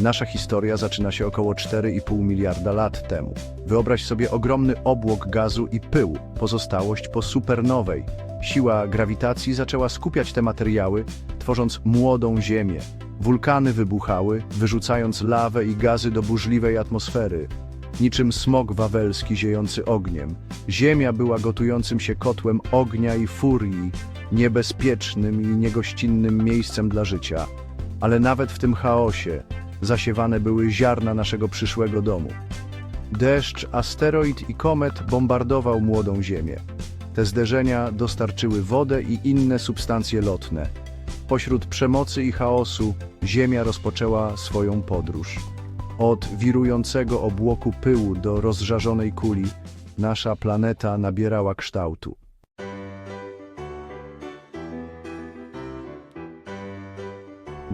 Nasza historia zaczyna się około 4,5 miliarda lat temu. Wyobraź sobie ogromny obłok gazu i pyłu, pozostałość po supernowej. Siła grawitacji zaczęła skupiać te materiały, tworząc młodą Ziemię. Wulkany wybuchały, wyrzucając lawę i gazy do burzliwej atmosfery. Niczym smog wawelski ziejący ogniem. Ziemia była gotującym się kotłem ognia i furii, niebezpiecznym i niegościnnym miejscem dla życia. Ale nawet w tym chaosie zasiewane były ziarna naszego przyszłego domu. Deszcz, asteroid i komet bombardował młodą Ziemię. Te zderzenia dostarczyły wodę i inne substancje lotne. Pośród przemocy i chaosu Ziemia rozpoczęła swoją podróż. Od wirującego obłoku pyłu do rozżarzonej kuli nasza planeta nabierała kształtu.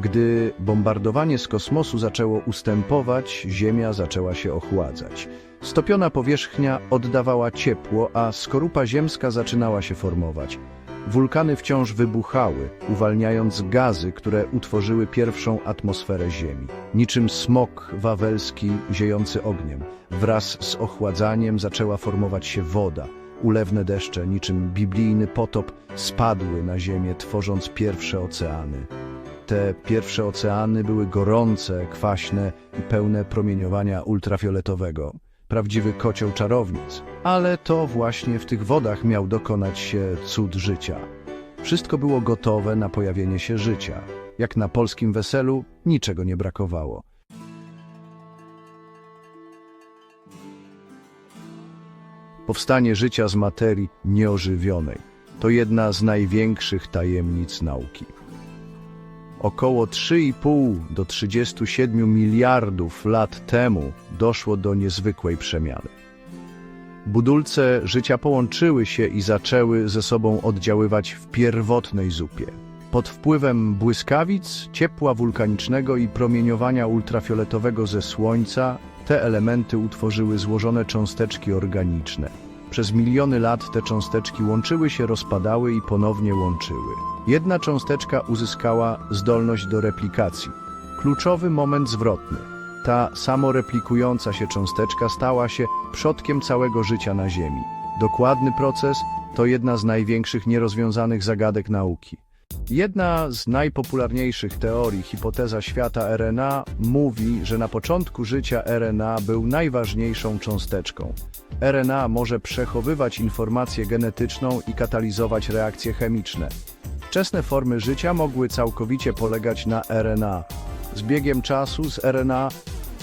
Gdy bombardowanie z kosmosu zaczęło ustępować, Ziemia zaczęła się ochładzać. Stopiona powierzchnia oddawała ciepło, a skorupa ziemska zaczynała się formować. Wulkany wciąż wybuchały, uwalniając gazy, które utworzyły pierwszą atmosferę Ziemi. Niczym smok wawelski ziejący ogniem. Wraz z ochładzaniem zaczęła formować się woda. Ulewne deszcze, niczym biblijny potop, spadły na Ziemię, tworząc pierwsze oceany. Te pierwsze oceany były gorące, kwaśne i pełne promieniowania ultrafioletowego. Prawdziwy kocioł czarownic. Ale to właśnie w tych wodach miał dokonać się cud życia. Wszystko było gotowe na pojawienie się życia. Jak na polskim weselu niczego nie brakowało. Powstanie życia z materii nieożywionej to jedna z największych tajemnic nauki. Około 3,5 do 37 miliardów lat temu doszło do niezwykłej przemiany. Budulce życia połączyły się i zaczęły ze sobą oddziaływać w pierwotnej zupie. Pod wpływem błyskawic, ciepła wulkanicznego i promieniowania ultrafioletowego ze Słońca te elementy utworzyły złożone cząsteczki organiczne. Przez miliony lat te cząsteczki łączyły się, rozpadały i ponownie łączyły. Jedna cząsteczka uzyskała zdolność do replikacji. Kluczowy moment zwrotny. Ta samoreplikująca się cząsteczka stała się przodkiem całego życia na Ziemi. Dokładny proces to jedna z największych nierozwiązanych zagadek nauki. Jedna z najpopularniejszych teorii, hipoteza świata RNA, mówi, że na początku życia RNA był najważniejszą cząsteczką. RNA może przechowywać informację genetyczną i katalizować reakcje chemiczne. Wczesne formy życia mogły całkowicie polegać na RNA. Z biegiem czasu z RNA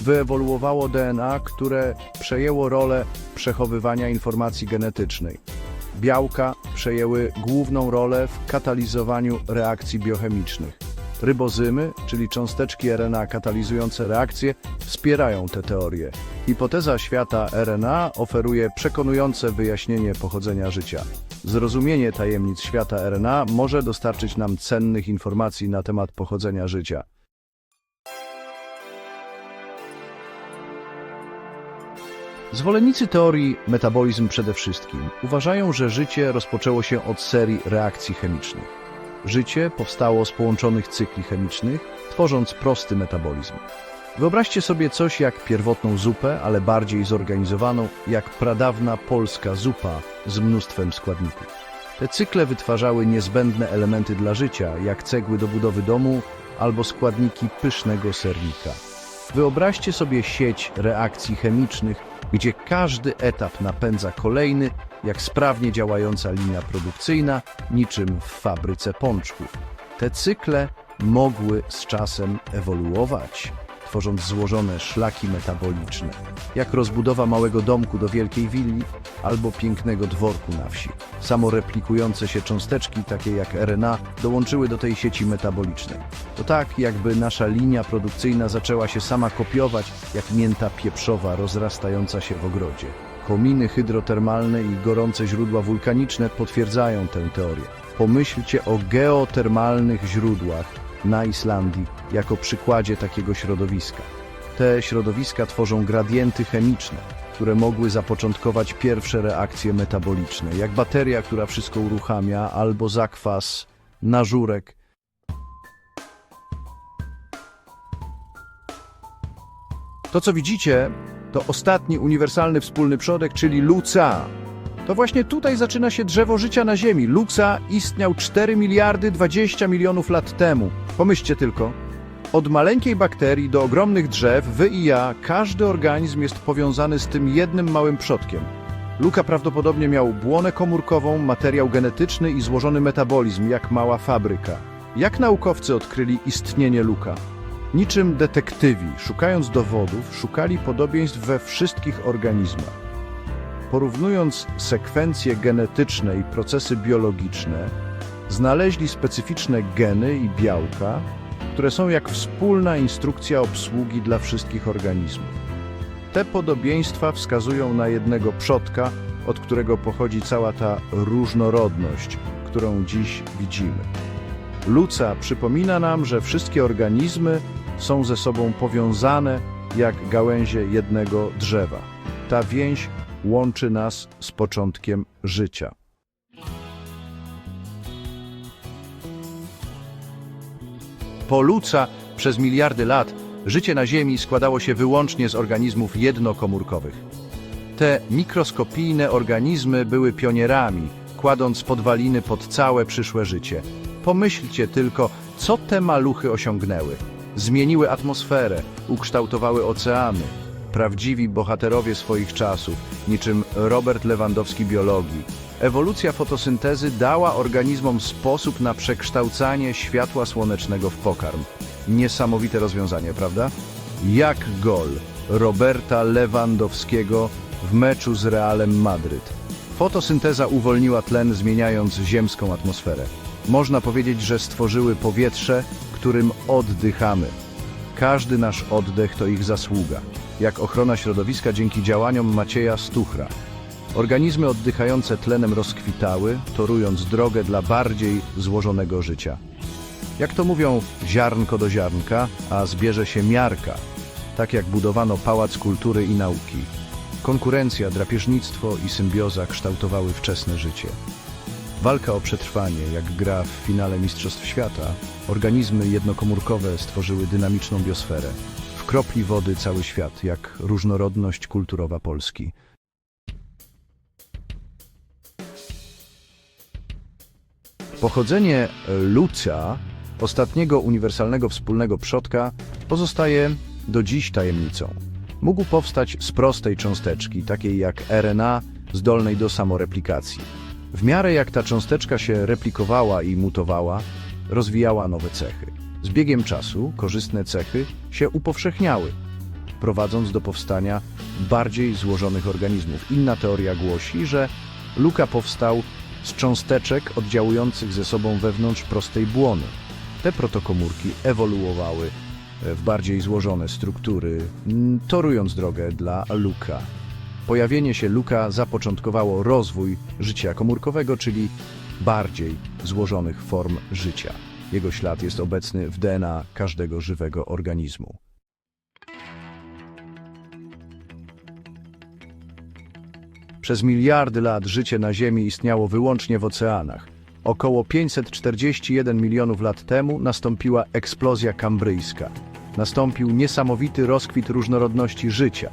wyewoluowało DNA, które przejęło rolę przechowywania informacji genetycznej. Białka przejęły główną rolę w katalizowaniu reakcji biochemicznych. Rybozymy, czyli cząsteczki RNA katalizujące reakcje, wspierają te teorie. Hipoteza świata RNA oferuje przekonujące wyjaśnienie pochodzenia życia. Zrozumienie tajemnic świata RNA może dostarczyć nam cennych informacji na temat pochodzenia życia. Zwolennicy teorii metabolizm przede wszystkim uważają, że życie rozpoczęło się od serii reakcji chemicznych. Życie powstało z połączonych cykli chemicznych, tworząc prosty metabolizm. Wyobraźcie sobie coś jak pierwotną zupę, ale bardziej zorganizowaną, jak pradawna polska zupa z mnóstwem składników. Te cykle wytwarzały niezbędne elementy dla życia, jak cegły do budowy domu albo składniki pysznego sernika. Wyobraźcie sobie sieć reakcji chemicznych, gdzie każdy etap napędza kolejny, jak sprawnie działająca linia produkcyjna, niczym w fabryce pączków. Te cykle mogły z czasem ewoluować, tworząc złożone szlaki metaboliczne, jak rozbudowa małego domku do wielkiej willi albo pięknego dworku na wsi. Samoreplikujące się cząsteczki, takie jak RNA, dołączyły do tej sieci metabolicznej. To tak, jakby nasza linia produkcyjna zaczęła się sama kopiować, jak mięta pieprzowa rozrastająca się w ogrodzie. Kominy hydrotermalne i gorące źródła wulkaniczne potwierdzają tę teorię. Pomyślcie o geotermalnych źródłach na Islandii jako przykładzie takiego środowiska. Te środowiska tworzą gradienty chemiczne, które mogły zapoczątkować pierwsze reakcje metaboliczne, jak bateria, która wszystko uruchamia, albo zakwas, nażurek. To, co widzicie, to ostatni uniwersalny wspólny przodek, czyli Luca. To właśnie tutaj zaczyna się drzewo życia na Ziemi. Luca istniał 4 miliardy 20 milionów lat temu. Pomyślcie tylko. Od maleńkiej bakterii do ogromnych drzew, wy i ja, każdy organizm jest powiązany z tym jednym małym przodkiem. Luka prawdopodobnie miał błonę komórkową, materiał genetyczny i złożony metabolizm, jak mała fabryka. Jak naukowcy odkryli istnienie Luka? Niczym detektywi, szukając dowodów, szukali podobieństw we wszystkich organizmach. Porównując sekwencje genetyczne i procesy biologiczne, znaleźli specyficzne geny i białka, które są jak wspólna instrukcja obsługi dla wszystkich organizmów. Te podobieństwa wskazują na jednego przodka, od którego pochodzi cała ta różnorodność, którą dziś widzimy. Luca przypomina nam, że wszystkie organizmy są ze sobą powiązane jak gałęzie jednego drzewa. Ta więź łączy nas z początkiem życia. Po Luca przez miliardy lat życie na Ziemi składało się wyłącznie z organizmów jednokomórkowych. Te mikroskopijne organizmy były pionierami, kładąc podwaliny pod całe przyszłe życie. Pomyślcie tylko, co te maluchy osiągnęły. Zmieniły atmosferę, ukształtowały oceany. Prawdziwi bohaterowie swoich czasów, niczym Robert Lewandowski biologii. Ewolucja fotosyntezy dała organizmom sposób na przekształcanie światła słonecznego w pokarm. Niesamowite rozwiązanie, prawda? Jak gol Roberta Lewandowskiego w meczu z Realem Madryt. Fotosynteza uwolniła tlen, zmieniając ziemską atmosferę. Można powiedzieć, że stworzyły powietrze, którym oddychamy. Każdy nasz oddech to ich zasługa, jak ochrona środowiska dzięki działaniom Macieja Stuchra. Organizmy oddychające tlenem rozkwitały, torując drogę dla bardziej złożonego życia. Jak to mówią, ziarnko do ziarnka, a zbierze się miarka. Tak jak budowano Pałac Kultury i Nauki. Konkurencja, drapieżnictwo i symbioza kształtowały wczesne życie. Walka o przetrwanie, jak gra w finale Mistrzostw Świata, organizmy jednokomórkowe stworzyły dynamiczną biosferę. Kropli wody cały świat, jak różnorodność kulturowa Polski. Pochodzenie Luca, ostatniego uniwersalnego wspólnego przodka, pozostaje do dziś tajemnicą. Mógł powstać z prostej cząsteczki, takiej jak RNA, zdolnej do samoreplikacji. W miarę jak ta cząsteczka się replikowała i mutowała, rozwijała nowe cechy. Z biegiem czasu korzystne cechy się upowszechniały, prowadząc do powstania bardziej złożonych organizmów. Inna teoria głosi, że Luka powstał z cząsteczek oddziałujących ze sobą wewnątrz prostej błony. Te protokomórki ewoluowały w bardziej złożone struktury, torując drogę dla Luka. Pojawienie się Luka zapoczątkowało rozwój życia komórkowego, czyli bardziej złożonych form życia. Jego ślad jest obecny w DNA każdego żywego organizmu. Przez miliardy lat życie na Ziemi istniało wyłącznie w oceanach. Około 541 milionów lat temu nastąpiła eksplozja kambryjska. Nastąpił niesamowity rozkwit różnorodności życia.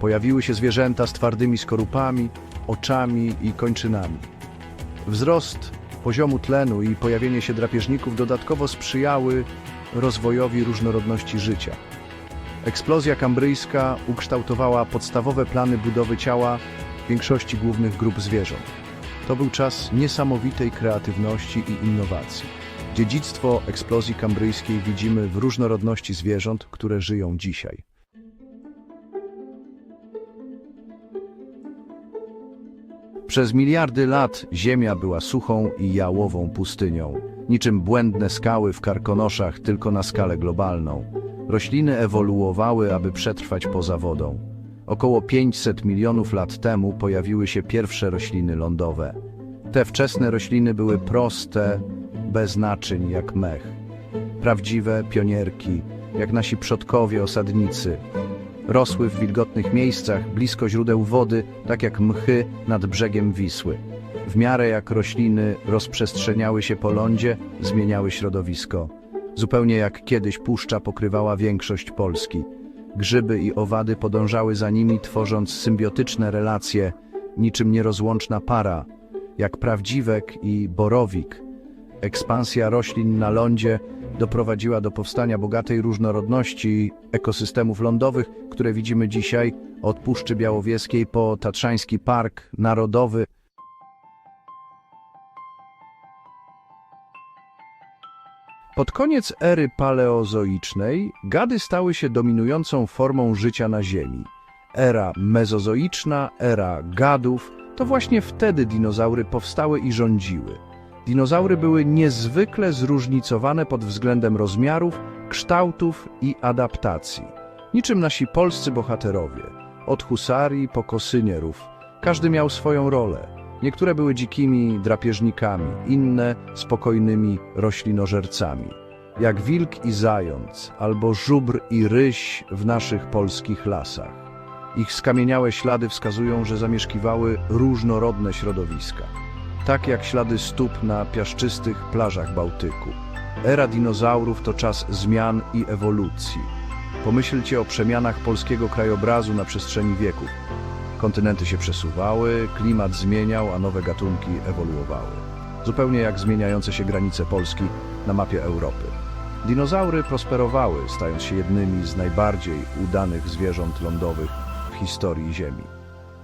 Pojawiły się zwierzęta z twardymi skorupami, oczami i kończynami. Wzrost poziomu tlenu i pojawienie się drapieżników dodatkowo sprzyjały rozwojowi różnorodności życia. Eksplozja kambryjska ukształtowała podstawowe plany budowy ciała większości głównych grup zwierząt. To był czas niesamowitej kreatywności i innowacji. Dziedzictwo eksplozji kambryjskiej widzimy w różnorodności zwierząt, które żyją dzisiaj. Przez miliardy lat Ziemia była suchą i jałową pustynią, niczym błędne skały w karkonoszach tylko na skalę globalną. Rośliny ewoluowały, aby przetrwać poza wodą. Około 500 milionów lat temu pojawiły się pierwsze rośliny lądowe. Te wczesne rośliny były proste, bez naczyń jak mech. Prawdziwe pionierki, jak nasi przodkowie osadnicy. Rosły w wilgotnych miejscach, blisko źródeł wody, tak jak mchy nad brzegiem Wisły. W miarę jak rośliny rozprzestrzeniały się po lądzie, zmieniały środowisko. Zupełnie jak kiedyś puszcza pokrywała większość Polski. Grzyby i owady podążały za nimi, tworząc symbiotyczne relacje, niczym nierozłączna para, jak prawdziwek i borowik. Ekspansja roślin na lądzie doprowadziła do powstania bogatej różnorodności ekosystemów lądowych, które widzimy dzisiaj od Puszczy Białowieskiej po Tatrzański Park Narodowy. Pod koniec ery paleozoicznej gady stały się dominującą formą życia na Ziemi. Era mezozoiczna, era gadów, to właśnie wtedy dinozaury powstały i rządziły. Dinozaury były niezwykle zróżnicowane pod względem rozmiarów, kształtów i adaptacji. Niczym nasi polscy bohaterowie, od husarii po kosynierów. Każdy miał swoją rolę. Niektóre były dzikimi drapieżnikami, inne spokojnymi roślinożercami, jak wilk i zając, albo żubr i ryś w naszych polskich lasach. Ich skamieniałe ślady wskazują, że zamieszkiwały różnorodne środowiska, tak jak ślady stóp na piaszczystych plażach Bałtyku. Era dinozaurów to czas zmian i ewolucji. Pomyślcie o przemianach polskiego krajobrazu na przestrzeni wieków. Kontynenty się przesuwały, klimat zmieniał, a nowe gatunki ewoluowały. Zupełnie jak zmieniające się granice Polski na mapie Europy. Dinozaury prosperowały, stając się jednymi z najbardziej udanych zwierząt lądowych w historii Ziemi.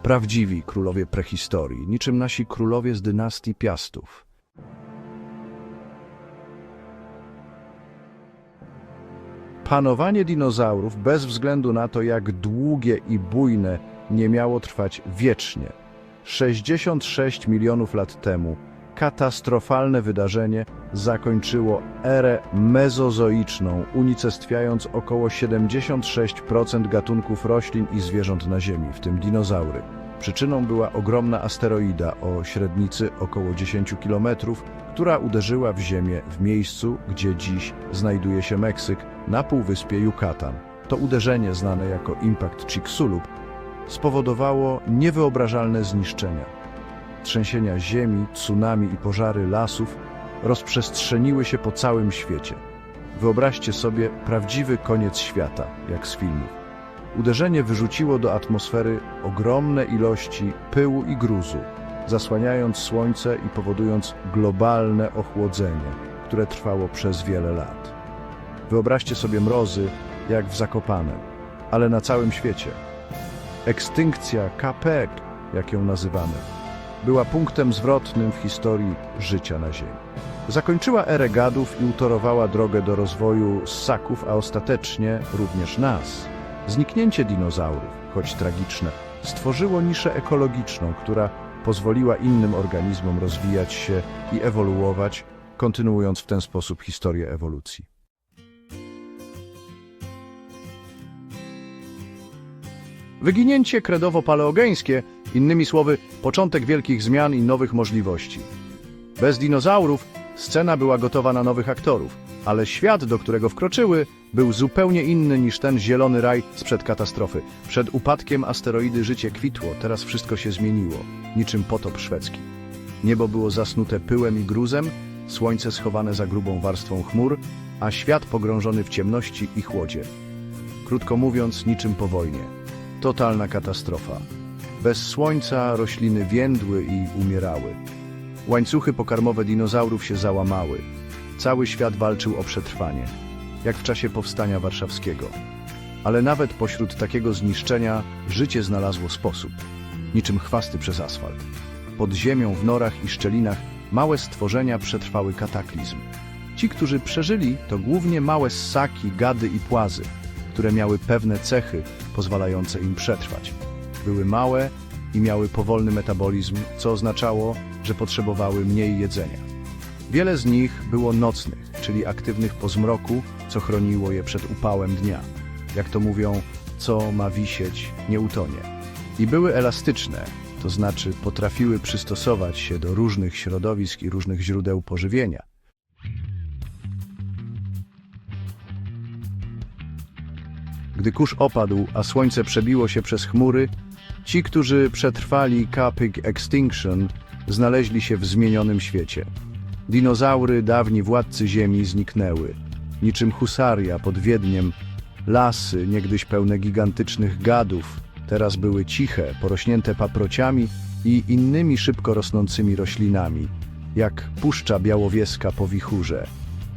Prawdziwi królowie prehistorii, niczym nasi królowie z dynastii Piastów. Panowanie dinozaurów, bez względu na to, jak długie i bujne, nie miało trwać wiecznie. 66 milionów lat temu katastrofalne wydarzenie zakończyło erę mezozoiczną, unicestwiając około 76% gatunków roślin i zwierząt na Ziemi, w tym dinozaury. Przyczyną była ogromna asteroida o średnicy około 10 km, która uderzyła w Ziemię w miejscu, gdzie dziś znajduje się Meksyk, na półwyspie Yucatan. To uderzenie, znane jako Impact Chicxulub, spowodowało niewyobrażalne zniszczenia. Trzęsienia ziemi, tsunami i pożary lasów rozprzestrzeniły się po całym świecie. Wyobraźcie sobie prawdziwy koniec świata, jak z filmów. Uderzenie wyrzuciło do atmosfery ogromne ilości pyłu i gruzu, zasłaniając słońce i powodując globalne ochłodzenie, które trwało przez wiele lat. Wyobraźcie sobie mrozy, jak w Zakopanem, ale na całym świecie. Ekstynkcja KPEG, jak ją nazywamy, była punktem zwrotnym w historii życia na Ziemi. Zakończyła erę gadów i utorowała drogę do rozwoju ssaków, a ostatecznie również nas. Zniknięcie dinozaurów, choć tragiczne, stworzyło niszę ekologiczną, która pozwoliła innym organizmom rozwijać się i ewoluować, kontynuując w ten sposób historię ewolucji. Wyginięcie kredowo-paleogeńskie, innymi słowy, początek wielkich zmian i nowych możliwości. Bez dinozaurów scena była gotowa na nowych aktorów, ale świat, do którego wkroczyły, był zupełnie inny niż ten zielony raj sprzed katastrofy. Przed upadkiem asteroidy życie kwitło, teraz wszystko się zmieniło, niczym potop szwedzki. Niebo było zasnute pyłem i gruzem, słońce schowane za grubą warstwą chmur, a świat pogrążony w ciemności i chłodzie. Krótko mówiąc, niczym po wojnie. Totalna katastrofa. Bez słońca rośliny więdły i umierały. Łańcuchy pokarmowe dinozaurów się załamały. Cały świat walczył o przetrwanie, jak w czasie powstania warszawskiego. Ale nawet pośród takiego zniszczenia życie znalazło sposób, niczym chwasty przez asfalt. Pod ziemią, w norach i szczelinach małe stworzenia przetrwały kataklizm. Ci, którzy przeżyli, to głównie małe ssaki, gady i płazy, które miały pewne cechy pozwalające im przetrwać. Były małe i miały powolny metabolizm, co oznaczało, że potrzebowały mniej jedzenia. Wiele z nich było nocnych, czyli aktywnych po zmroku, co chroniło je przed upałem dnia. Jak to mówią, co ma wisieć, nie utonie. I były elastyczne, to znaczy potrafiły przystosować się do różnych środowisk i różnych źródeł pożywienia. Gdy kurz opadł, a słońce przebiło się przez chmury, ci, którzy przetrwali Capig Extinction, znaleźli się w zmienionym świecie. Dinozaury, dawni władcy Ziemi, zniknęły. Niczym husaria pod Wiedniem Lasy, niegdyś pełne gigantycznych gadów, teraz były ciche, porośnięte paprociami i innymi szybko rosnącymi roślinami, jak puszcza białowieska po wichurze.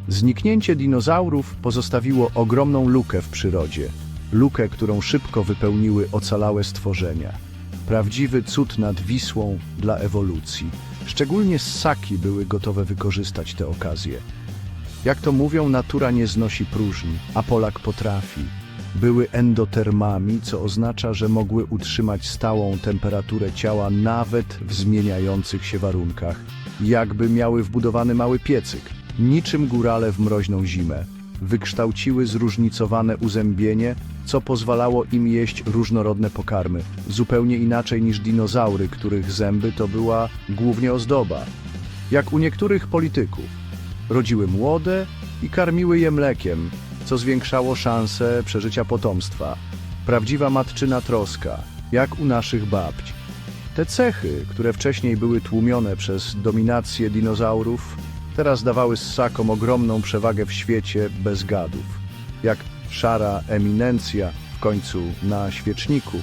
Zniknięcie dinozaurów pozostawiło ogromną lukę w przyrodzie, lukę, którą szybko wypełniły ocalałe stworzenia. Prawdziwy cud nad Wisłą dla ewolucji. Szczególnie ssaki były gotowe wykorzystać tę okazję. Jak to mówią, natura nie znosi próżni, a Polak potrafi. Były endotermami, co oznacza, że mogły utrzymać stałą temperaturę ciała nawet w zmieniających się warunkach. Jakby miały wbudowany mały piecyk, niczym górale w mroźną zimę. Wykształciły zróżnicowane uzębienie, co pozwalało im jeść różnorodne pokarmy, zupełnie inaczej niż dinozaury, których zęby to była głównie ozdoba. Jak u niektórych polityków rodziły młode i karmiły je mlekiem, co zwiększało szanse przeżycia potomstwa. Prawdziwa matczyna troska, jak u naszych babć. Te cechy, które wcześniej były tłumione przez dominację dinozaurów, teraz dawały ssakom ogromną przewagę w świecie bez gadów. Jak szara eminencja w końcu na świeczniku,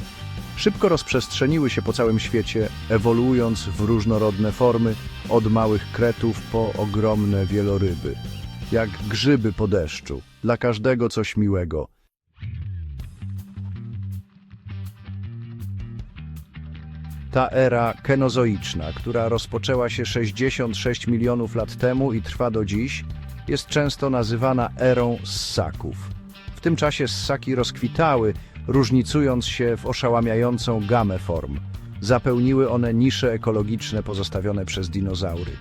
szybko rozprzestrzeniły się po całym świecie, ewoluując w różnorodne formy, od małych kretów po ogromne wieloryby. Jak grzyby po deszczu, dla każdego coś miłego. Ta era kenozoiczna, która rozpoczęła się 66 milionów lat temu i trwa do dziś, jest często nazywana erą ssaków. W tym czasie ssaki rozkwitały, różnicując się w oszałamiającą gamę form. Zapełniły one nisze ekologiczne pozostawione przez dinozaury.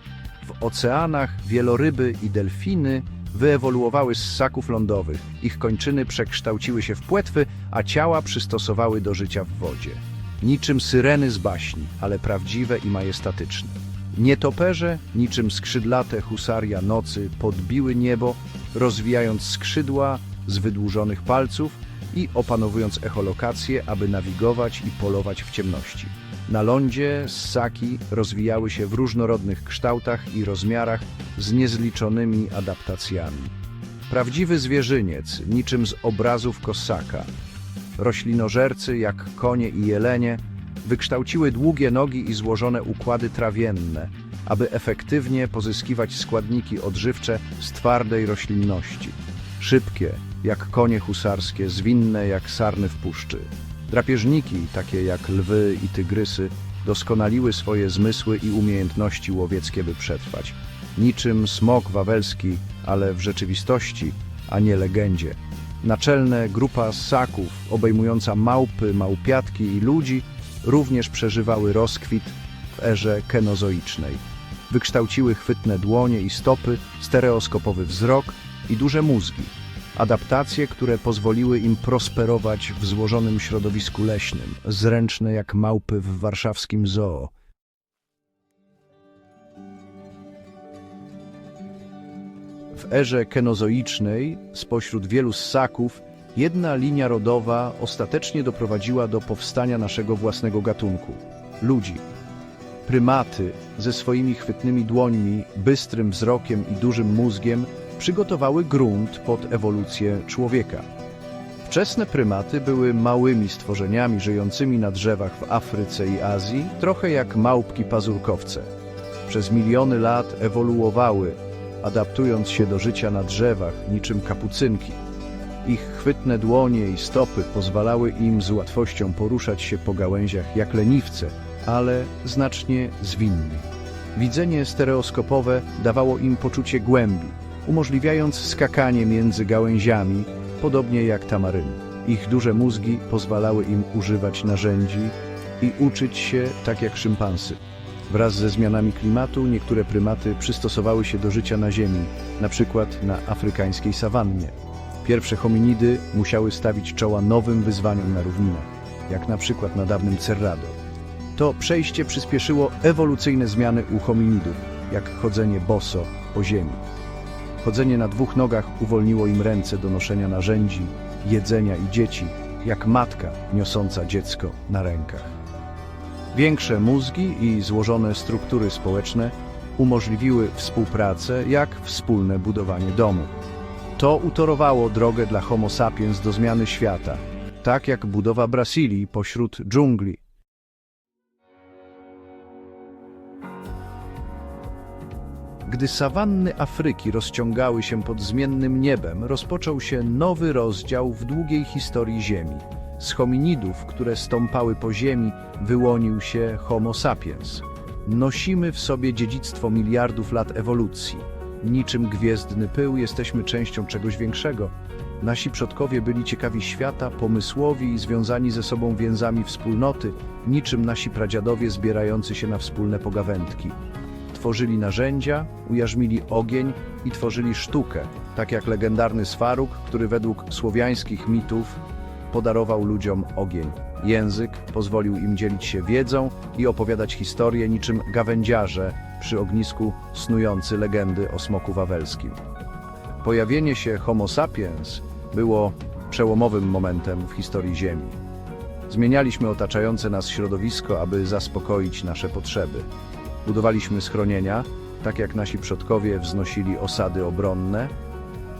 W oceanach wieloryby i delfiny wyewoluowały z ssaków lądowych. Ich kończyny przekształciły się w płetwy, a ciała przystosowały do życia w wodzie. Niczym syreny z baśni, ale prawdziwe i majestatyczne. Nietoperze, niczym skrzydlate husaria nocy, podbiły niebo, rozwijając skrzydła z wydłużonych palców i opanowując echolokację, aby nawigować i polować w ciemności. Na lądzie ssaki rozwijały się w różnorodnych kształtach i rozmiarach z niezliczonymi adaptacjami. Prawdziwy zwierzyniec, niczym z obrazów Kossaka. Roślinożercy, jak konie i jelenie, wykształciły długie nogi i złożone układy trawienne, aby efektywnie pozyskiwać składniki odżywcze z twardej roślinności. Szybkie, jak konie husarskie, zwinne jak sarny w puszczy. Drapieżniki, takie jak lwy i tygrysy, doskonaliły swoje zmysły i umiejętności łowieckie, by przetrwać. Niczym smok wawelski, ale w rzeczywistości, a nie legendzie. Naczelna grupa ssaków, obejmująca małpy, małpiatki i ludzi, również przeżywały rozkwit w erze kenozoicznej. Wykształciły chwytne dłonie i stopy, stereoskopowy wzrok i duże mózgi. Adaptacje, które pozwoliły im prosperować w złożonym środowisku leśnym, zręczne jak małpy w warszawskim zoo. Erze kenozoicznej, spośród wielu ssaków, jedna linia rodowa ostatecznie doprowadziła do powstania naszego własnego gatunku ludzi. Prymaty ze swoimi chwytnymi dłońmi, bystrym wzrokiem i dużym mózgiem przygotowały grunt pod ewolucję człowieka. Wczesne prymaty były małymi stworzeniami żyjącymi na drzewach w Afryce i Azji, trochę jak małpki pazurkowce. Przez miliony lat ewoluowały, adaptując się do życia na drzewach niczym kapucynki. Ich chwytne dłonie i stopy pozwalały im z łatwością poruszać się po gałęziach jak leniwce, ale znacznie zwinnie. Widzenie stereoskopowe dawało im poczucie głębi, umożliwiając skakanie między gałęziami, podobnie jak tamaryny. Ich duże mózgi pozwalały im używać narzędzi i uczyć się tak jak szympansy. Wraz ze zmianami klimatu niektóre prymaty przystosowały się do życia na ziemi, na przykład na afrykańskiej sawannie. Pierwsze hominidy musiały stawić czoła nowym wyzwaniom na równinach, jak na przykład na dawnym Cerrado. To przejście przyspieszyło ewolucyjne zmiany u hominidów, jak chodzenie boso po ziemi. Chodzenie na dwóch nogach uwolniło im ręce do noszenia narzędzi, jedzenia i dzieci, jak matka niosąca dziecko na rękach. Większe mózgi i złożone struktury społeczne umożliwiły współpracę jak wspólne budowanie domu. To utorowało drogę dla Homo sapiens do zmiany świata, tak jak budowa Brazylii pośród dżungli. Gdy sawanny Afryki rozciągały się pod zmiennym niebem, rozpoczął się nowy rozdział w długiej historii Ziemi. Z hominidów, które stąpały po ziemi, wyłonił się Homo sapiens. Nosimy w sobie dziedzictwo miliardów lat ewolucji. Niczym gwiezdny pył jesteśmy częścią czegoś większego. Nasi przodkowie byli ciekawi świata, pomysłowi i związani ze sobą więzami wspólnoty, niczym nasi pradziadowie zbierający się na wspólne pogawędki tworzyli narzędzia, ujarzmili ogień i tworzyli sztukę, tak jak legendarny Swaruk, który według słowiańskich mitów podarował ludziom ogień. Język pozwolił im dzielić się wiedzą i opowiadać historie niczym gawędziarze przy ognisku snujący legendy o smoku wawelskim. Pojawienie się Homo sapiens było przełomowym momentem w historii Ziemi. Zmienialiśmy otaczające nas środowisko, aby zaspokoić nasze potrzeby. Budowaliśmy schronienia, tak jak nasi przodkowie wznosili osady obronne.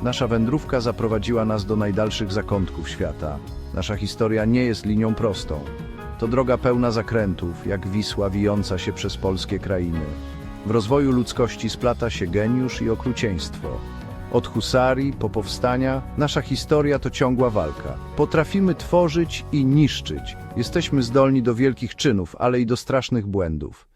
Nasza wędrówka zaprowadziła nas do najdalszych zakątków świata. Nasza historia nie jest linią prostą. To droga pełna zakrętów, jak Wisła wijąca się przez polskie krainy. W rozwoju ludzkości splata się geniusz i okrucieństwo. Od husarii po powstania, nasza historia to ciągła walka. Potrafimy tworzyć i niszczyć. Jesteśmy zdolni do wielkich czynów, ale i do strasznych błędów.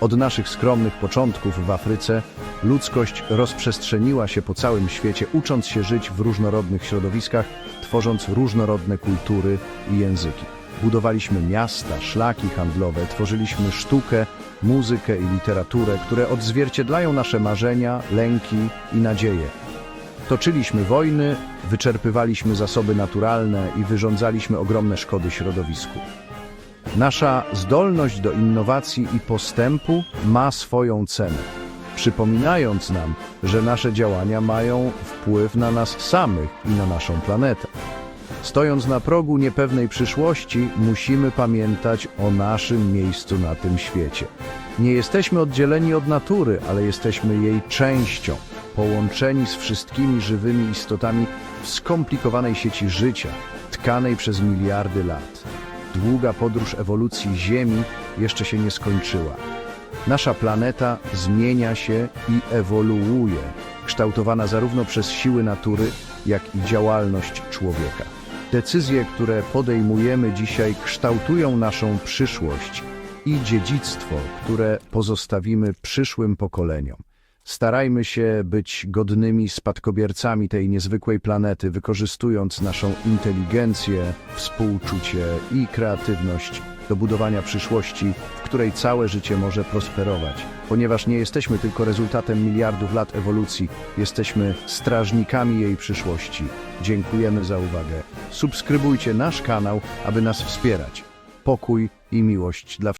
Od naszych skromnych początków w Afryce ludzkość rozprzestrzeniła się po całym świecie, ucząc się żyć w różnorodnych środowiskach, tworząc różnorodne kultury i języki. Budowaliśmy miasta, szlaki handlowe, tworzyliśmy sztukę, muzykę i literaturę, które odzwierciedlają nasze marzenia, lęki i nadzieje. Toczyliśmy wojny, wyczerpywaliśmy zasoby naturalne i wyrządzaliśmy ogromne szkody środowisku. Nasza zdolność do innowacji i postępu ma swoją cenę, przypominając nam, że nasze działania mają wpływ na nas samych i na naszą planetę. Stojąc na progu niepewnej przyszłości, musimy pamiętać o naszym miejscu na tym świecie. Nie jesteśmy oddzieleni od natury, ale jesteśmy jej częścią, połączeni z wszystkimi żywymi istotami w skomplikowanej sieci życia, tkanej przez miliardy lat. Długa podróż ewolucji Ziemi jeszcze się nie skończyła. Nasza planeta zmienia się i ewoluuje, kształtowana zarówno przez siły natury, jak i działalność człowieka. Decyzje, które podejmujemy dzisiaj, kształtują naszą przyszłość i dziedzictwo, które pozostawimy przyszłym pokoleniom. Starajmy się być godnymi spadkobiercami tej niezwykłej planety, wykorzystując naszą inteligencję, współczucie i kreatywność do budowania przyszłości, w której całe życie może prosperować. Ponieważ nie jesteśmy tylko rezultatem miliardów lat ewolucji, jesteśmy strażnikami jej przyszłości. Dziękujemy za uwagę. Subskrybujcie nasz kanał, aby nas wspierać. Pokój i miłość dla